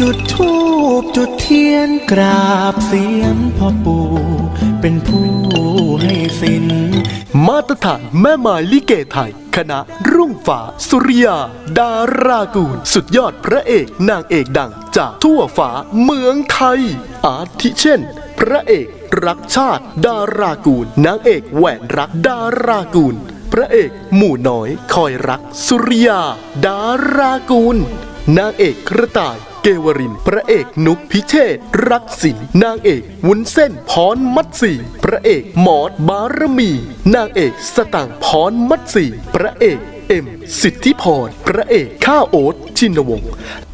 จุดธูปจุดเทียนกราบเสียงพ่อปู่เป็นผู้ให้สิน มาตรฐานแม่ไม้ลิเกไทย คณะรุ่งฟ้าสุริยา ดารากูล สุดยอดพระเอกนางเอกดัง จากทั่วฟ้าเมืองไทย อาทิเช่น พระเอกรักชาติ ดารากูลนางเอกแหวนรักดารากูล พระเอกหมู่น้อยคอยรัก สุริยา ดารากูลนางเอกกระต่าย เกวริน พระเอกนุกพิเชษรักสินนางเอกวุ้นเส้นพรมัดสีพระเอกหมอดบารมี นางเอกสตังพรมัดสีพระเอกเอ็มสิทธิพร พระเอกข้าโอ๊ตชินวงศ์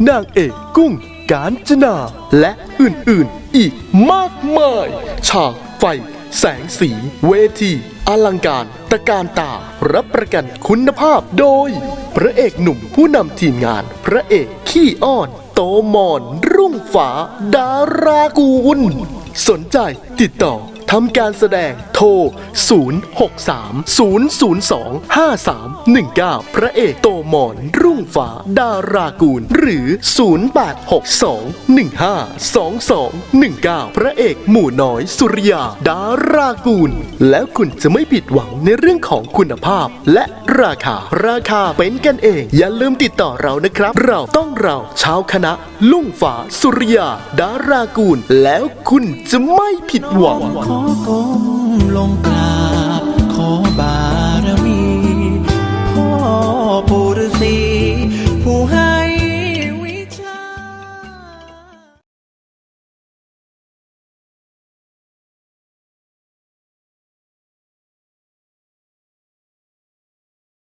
นางเอกกุ้งกาญจนา และอื่นๆ อีกมากมาย ฉากไฟ แสงสี เวที อลังการตะการตา รับประกันคุณภาพโดย พระเอกหนุ่มผู้นำทีมงาน พระเอกขี้อ้อน โตมอน รุ่งฝา ดารากูล สนใจติดต่อ ทำการแสดงโทร 063 002 5319 พระเอกโตมอนรุ่งฝาดารากูล หรือ 0862152219 พระเอกหมู่น้อยสุริยา ดารากูล แล้วคุณจะไม่ผิดหวังในเรื่องของคุณภาพ และราคา ราคาเป็นกันเอง อย่าลืมติดต่อเรานะครับ เราต้องเราชาวคณะ ลุ่งฝาสุริยา ดารากูล แล้วคุณจะไม่ผิดหวังก้มลงกราบ